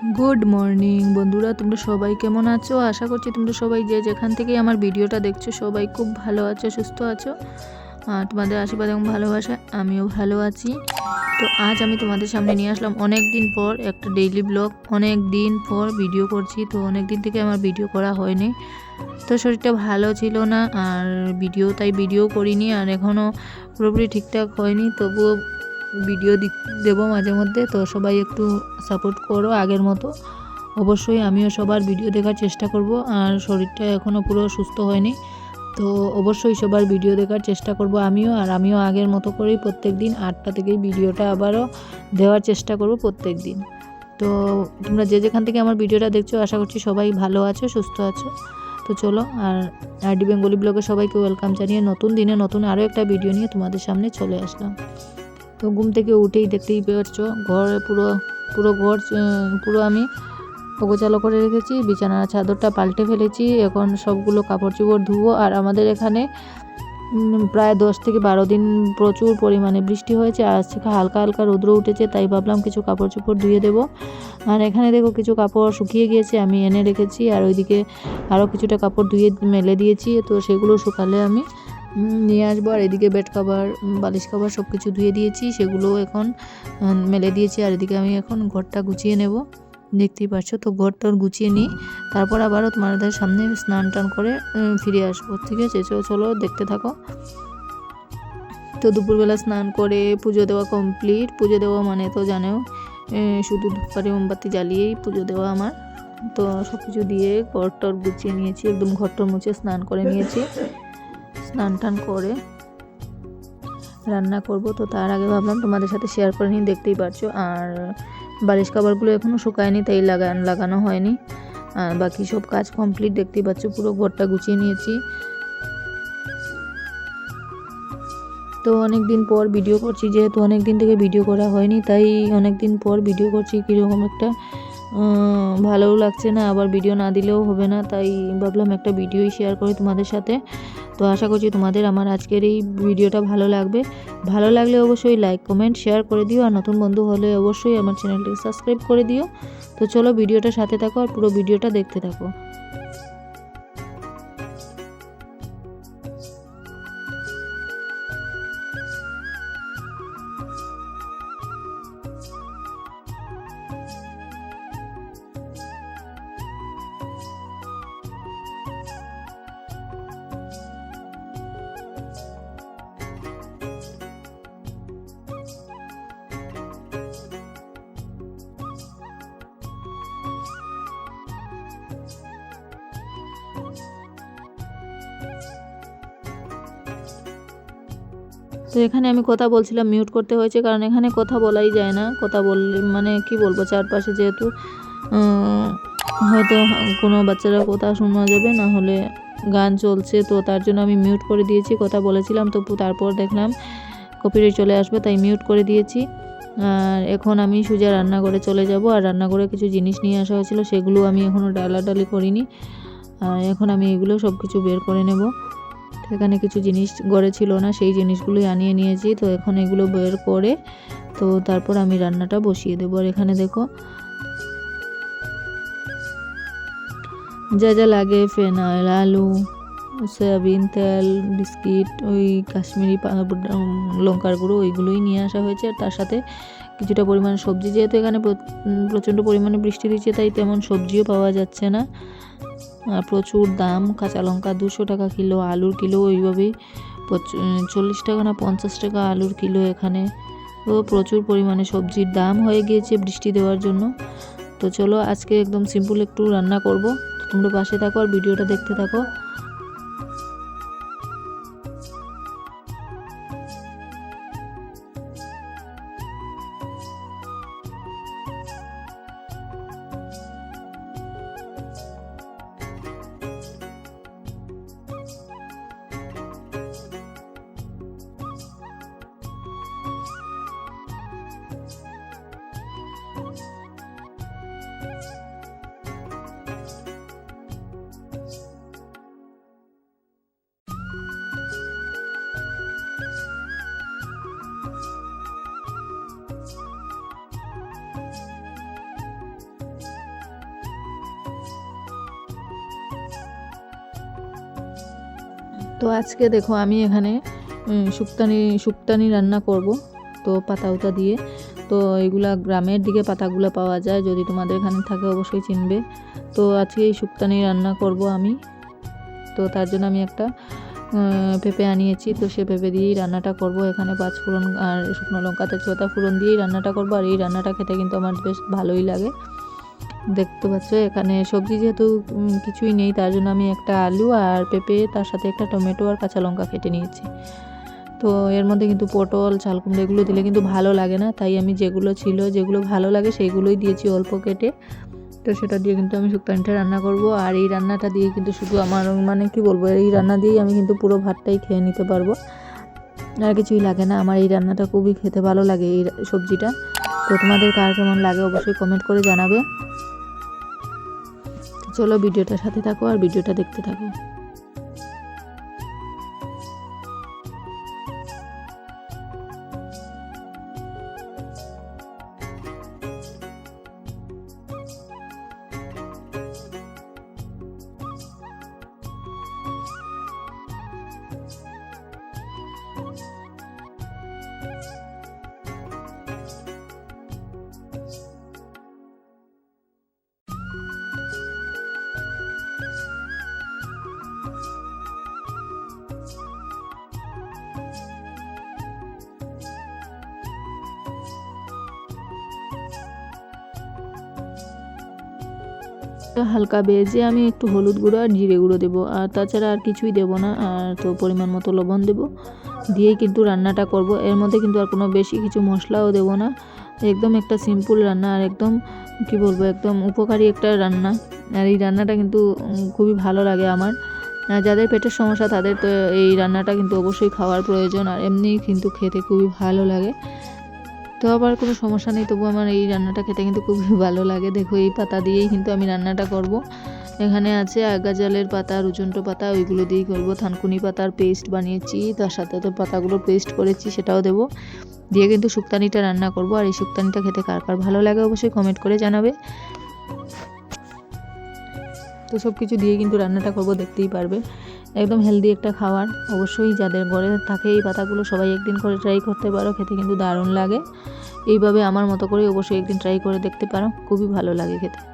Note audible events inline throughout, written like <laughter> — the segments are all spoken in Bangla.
গুড মর্নিং বন্ধুরা, তোমরা সবাই কেমন আছো? আশা করছি তোমরা সবাই যে যেখান থেকেই আমার ভিডিওটা দেখছ, সবাই খুব ভালো আছো, সুস্থ আছো। আর তোমাদের আশীর্বাদ এবং ভালোবাসা, আমিও ভালো আছি। তো আজ আমি তোমাদের সামনে নিয়ে আসলাম অনেক দিন পর একটা ডেইলি ব্লগ অনেক দিন পর ভিডিও করছি। তো অনেক দিন থেকে আমার ভিডিও করা হয়নি। তো শরীরটা ভালো ছিল না, আর ভিডিও তাই ভিডিও করিনি, আর এখনও পুরোপুরি ঠিকঠাক হয়নি। তবুও ভিডিও দেবো মাঝে মধ্যে, তো সবাই একটু সাপোর্ট করো আগের মতো। অবশ্যই আমিও সবার ভিডিও দেখার চেষ্টা করব, আর শরীরটা এখনও পুরো সুস্থ হয়নি। তো অবশ্যই সবার ভিডিও দেখার চেষ্টা করব আমিও, আর আমিও আগের মতো করেই প্রত্যেক দিন আটটা থেকেই ভিডিওটা আবারও দেওয়ার চেষ্টা করব প্রত্যেক দিন। তো তোমরা যে যেখান থেকে আমার ভিডিওটা দেখছ, আশা করছি সবাই ভালো আছো, সুস্থ আছো। তো চলো, আর আরডি বেঙ্গলি ব্লগে সবাইকে ওয়েলকাম জানিয়ে নতুন দিনে নতুন আরও একটা ভিডিও নিয়ে তোমাদের সামনে চলে আসলাম। তো ঘুম থেকে উঠেই দেখতেই পাচ্ছ ঘরে পুরো পুরো ঘর পুরো আমি অগোচালো করে রেখেছি, বিছানার চাদরটা পাল্টে ফেলেছি, এখন সবগুলো কাপড় চোপড় ধুবো, আর আমাদের এখানে প্রায় দশ থেকে বারো দিন প্রচুর পরিমাণে বৃষ্টি হয়েছে আজ থেকে হালকা হালকা রৌদ্র উঠেছে, তাই ভাবলাম কিছু কাপড় চোপড় ধুয়ে দেবো। আর এখানে দেখো কিছু কাপড় শুকিয়ে গিয়েছে, আমি এনে রেখেছি, আর ওইদিকে আরও কিছুটা কাপড় ধুয়ে মেলে দিয়েছি, তো সেগুলো শুকালে আমি নিয়ে আসব। আর এদিকে বেড কাভার বালিশ কাভার সব কিছু ধুয়ে দিয়েছি। সেগুলো এখন মেলে দিয়েছি। আর এদিকে আমি এখন ঘরটা গুছিয়ে নেব। দেখতেই পাচ্ছ তো, ঘর টর গুছিয়ে নিই। তারপর আবারও তোমাদের সামনে স্নান টান করে ফিরে আসব। ঠিক আছে? চলো চলো দেখতে থাকো। তো দুপুরবেলা স্নান করে পুজো দেওয়া কমপ্লিট। পুজো দেওয়া মানে তো জানেও শুধু ধূপকারি মোমবাতি জ্বালিয়েই পুজো দেওয়া আমার। তো সব কিছু দিয়ে ঘর টর গুছিয়ে নিয়েছি। একদম ঘর টর মুছে স্নান করে নিয়েছি। স্নান টান করে রান্না করব। তো তার আগে ভাবলাম তোমাদের সাথে শেয়ার করে নিই, দেখতেই পারছ। আর বালিশ কাবারগুলো এখনও শুকায়নি, তাই লাগান, লাগানো হয়নি। আর বাকি সব কাজ কমপ্লিট দেখতেই পাচ্ছ পুরো ঘরটা গুছিয়ে নিয়েছি। তো অনেক দিন পর ভিডিও করছি, যেহেতু অনেক দিন থেকে ভিডিও করা হয়নি, তাই অনেক দিন পর ভিডিও করছি, কীরকম একটা ভালোও লাগছে না, আবার ভিডিও না দিলেও হবে না, তাই ভাবলাম একটা ভিডিওই শেয়ার করি তোমাদের সাথে। তো আশা করছি তোমাদের আমার আজকের এই ভিডিওটা ভালো লাগবে। ভালো লাগলে অবশ্যই লাইক কমেন্ট শেয়ার করে দিও। আর নতুন বন্ধু হলে অবশ্যই আমার চ্যানেলটিকে সাবস্ক্রাইব করে দিও। তো চলো ভিডিওটা সাথে থাকো আর পুরো ভিডিওটা দেখতে থাকো। তো এখানে আমি কথা বলছিলাম মিউট করতে হয়েছে, কারণ এখানে কথা বলাই যায় না। কথা বললে মানে কি বলব, চারপাশে যেহেতু হয়তো কোনো বাচ্চারা কথা শোনা যাবে, না হলে গান চলছে, তো তার জন্য আমি মিউট করে দিয়েছি, কথা বলেছিলাম, তো তারপর দেখলাম কপিরাইট চলে আসবে, তাই মিউট করে দিয়েছি। আর এখন আমি সোজা রান্নাঘরে চলে যাব, আর রান্নাঘরে কিছু জিনিস নিয়ে আসা হয়েছিল, সেগুলো আমি এখনও ডালাডালি করিনি। আর এখন আমি এগুলো সব কিছু বের করে নেব। এখানে কিছু জিনিস গড়ে ছিল না, সেই জিনিসগুলোই আনিয়ে নিয়েছি। তো এখন এগুলো বের করে, তো তারপর আমি রান্নাটা বসিয়ে দেবো। আর এখানে দেখো, যা যা লাগে ফেনাইল আলু, সয়াবিন, তেল, বিস্কিট, ওই কাশ্মীরি লঙ্কার গুঁড়ো, ওইগুলোই নিয়ে আসা হয়েছে। আর তার সাথে কিছুটা পরিমাণ সবজি, যেহেতু এখানে প্রচণ্ড পরিমাণে বৃষ্টি দিচ্ছে, তাই তেমন সবজিও পাওয়া যাচ্ছে না। প্রচুর দাম। কাঁচা লঙ্কা দুশো টাকা কিলো, আলুর কিলো ওইভাবেই চল্লিশ টাকা না পঞ্চাশ টাকা আলুর কিলো এখানে। ও প্রচুর পরিমাণে সবজির দাম হয়ে গিয়েছে বৃষ্টি দেওয়ার জন্য। তো চলো আজকে একদম সিম্পল একটু রান্না করব। তোমরা পাশে থাকো আর ভিডিওটা দেখতে থাকো। তো আজকে দেখো আমি এখানে শুক্তানি শুক্তানি রান্না করব, তো পাতা উতা দিয়ে। তো এগুলা গ্রামের দিকে পাতাগুলো পাওয়া যায়, যদি তোমাদের এখানে থাকে অবশ্যই চিনবে। তো আজকে এই শুক্তানি রান্না করব আমি। তো তার জন্য আমি একটা পেঁপে আনিয়েছি, তো সে পেঁপে দিয়েই রান্নাটা করব। এখানে পাঁচ ফোড়ন আর শুকনো লঙ্কা, তেজপাতা ফোড়ন দিয়েই রান্নাটা করব, আর এই রান্নাটা খেতে কিন্তু আমার বেশ ভালোই লাগে। দেখতে পাচ্ছ, এখানে সবজি যেহেতু কিছুই নেই, তার জন্য আমি একটা আলু আর পেঁপে, তার সাথে একটা টমেটো আর কাঁচা লঙ্কা কেটে নিয়েছি। তো এর মধ্যে কিন্তু পটল চালকুমড়ো এগুলো দিলে কিন্তু ভালো লাগে না, তাই আমি যেগুলো ছিল, যেগুলো ভালো লাগে সেইগুলোই দিয়েছি অল্প কেটে। তো সেটা দিয়ে কিন্তু আমি শুক্তানিটা রান্না করব, আর এই রান্নাটা দিয়ে কিন্তু শুধু আমার মানে কি বলব, এই রান্না দিয়েই আমি কিন্তু পুরো ভাতটাই খেয়ে নিতে পারব। আর কিছুই লাগে না, আমার এই রান্নাটা খুবই খেতে ভালো লাগে, এই সবজিটা। তো তোমাদের কার কেমন লাগে অবশ্যই কমেন্ট করে জানাবে। চলো ভিডিওটার সাথে থাকো আর ভিডিওটা দেখতে থাকো। হালকা বেজে আমি একটু হলুদ গুঁড়ো আর জিরে গুঁড়ো দেবো। আর তাছাড়া আর কিছুই দেবো না, আর তো পরিমাণ মতো লবণ দেবো। দিয়েই কিন্তু রান্নাটা করব। এর মধ্যে কিন্তু আর কোনো বেশি কিছু মশলাও দেবো না। একদম একটা সিম্পল রান্না আর একদম, কি বলব, একদম উপকারী একটা রান্না। আর এই রান্নাটা কিন্তু খুবই ভালো লাগে আমার। যাদের পেটের সমস্যা, তাদের তো এই রান্নাটা কিন্তু অবশ্যই খাওয়ার প্রয়োজন। আর এমনিই কিন্তু খেতে খুবই ভালো লাগে। তো আবার কোনো সমস্যা নেই তবু আমার এই রান্নাটা খেতে কিন্তু খুবই <laughs> ভালো লাগে। দেখো, এই পাতা দিয়েই কিন্তু আমি রান্নাটা করব। এখানে আছে আগাজালের পাতা রুচন্ত পাতা, ওইগুলো দিয়েই করব। থানকুনি পাতার পেস্ট বানিয়েছি, তার সাথে তো পাতাগুলো পেস্ট করেছি, সেটাও দেবো। দিয়ে কিন্তু শুক্তানিটা রান্না করব। আর এই শুক্তানিটা খেতে কার কার ভালো লাগে অবশ্যই কমেন্ট করে জানাবে। তো সব কিছু দিয়ে কিন্তু রান্নাটা করব, দেখতেই পারবে। একদম হেলদি একটা খাবার। অবশ্যই যাদের ঘরে থাকে এই পাতাগুলো সবাই একদিন করে ট্রাই করতে পারো, খেতে কিন্তু দারুণ লাগে। এইভাবে আমার মতো করে অবশ্যই একদিন ট্রাই করে দেখতে পারো, খুবই ভালো লাগে খেতে।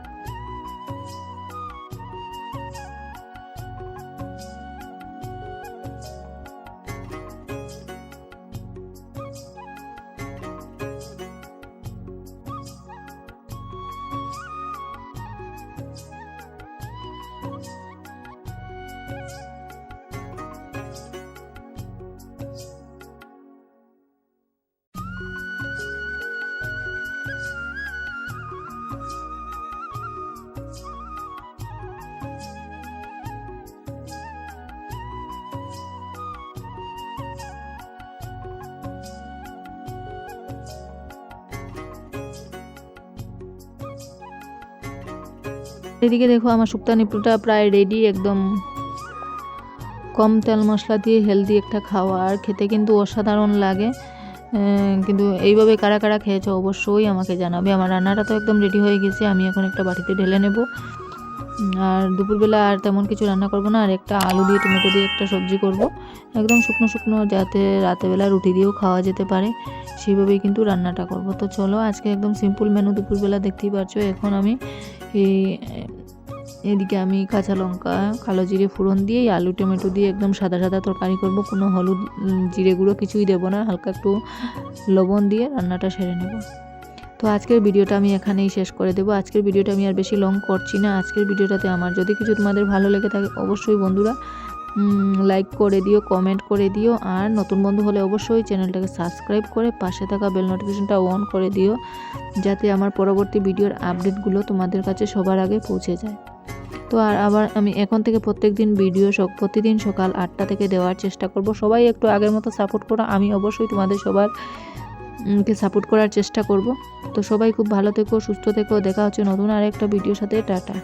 এদিকে দেখো আমার শুক্তা নিপুটা প্রায় রেডি একদম কম তেল মশলা দিয়ে হেলদি একটা খাওয়া। আর খেতে কিন্তু অসাধারণ লাগে। কিন্তু এইভাবে কারা কারা খেয়েছে অবশ্যই আমাকে জানাবে। আমার রান্নাটা তো একদম রেডি হয়ে গেছে, আমি এখন একটা বাটিতে ঢেলে নেব। আর দুপুরবেলা আর তেমন কিছু রান্না করব না, আর একটা আলু দিয়ে টমেটো দিয়ে একটা সবজি করব। একদম শুকনো শুকনো, যাতে রাতেবেলা রুটি দিয়েও খাওয়া যেতে পারে, সেইভাবেই কিন্তু রান্নাটা করব। তো চলো, আজকে একদম সিম্পল মেনু দুপুরবেলা দেখতেই পাচ্ছ এখন আমি এই, এদিকে আমি কাঁচা লঙ্কা, কালো জিরে ফোড়ন দিয়ে আলু টমেটো দিয়ে একদম সাদা সাদা তরকারি করব। কোনো হলুদ জিরে গুঁড়ো কিছুই দেবো না, হালকা একটু লবণ দিয়ে রান্নাটা সেরে নেব। তো আজকের ভিডিওটা আমি এখানেই শেষ করে দেবো। আজকের ভিডিওটা আমি আর বেশি লং করছি না। আজকের ভিডিওটাতে আমার যদি কিছু তোমাদের ভালো লেগে থাকে, অবশ্যই বন্ধুরা লাইক করে দিও কমেন্ট করে দিও, আর নতুন বন্ধু হলে অবশ্যই চ্যানেলটাকে সাবস্ক্রাইব করে পাশে থাকা বেল নোটিফিকেশনটা অন করে দিও, যাতে আমার পরবর্তী ভিডিওর আপডেটগুলো তোমাদের কাছে সবার আগে পৌঁছে যায়। তো আর আবার আমি এখন থেকে প্রত্যেক দিন ভিডিও প্রতিদিন সকাল আটটা থেকে দেওয়ার চেষ্টা করব। সবাই একটু আগের মতো সাপোর্ট করো। আমি অবশ্যই তোমাদের সবার কে সাপোর্ট করার চেষ্টা করব। তো সবাই খুব ভালো থেকো, সুস্থ থেকো। দেখা হচ্ছে নতুন আরেকটা ভিডিওর সাথে। টাটা।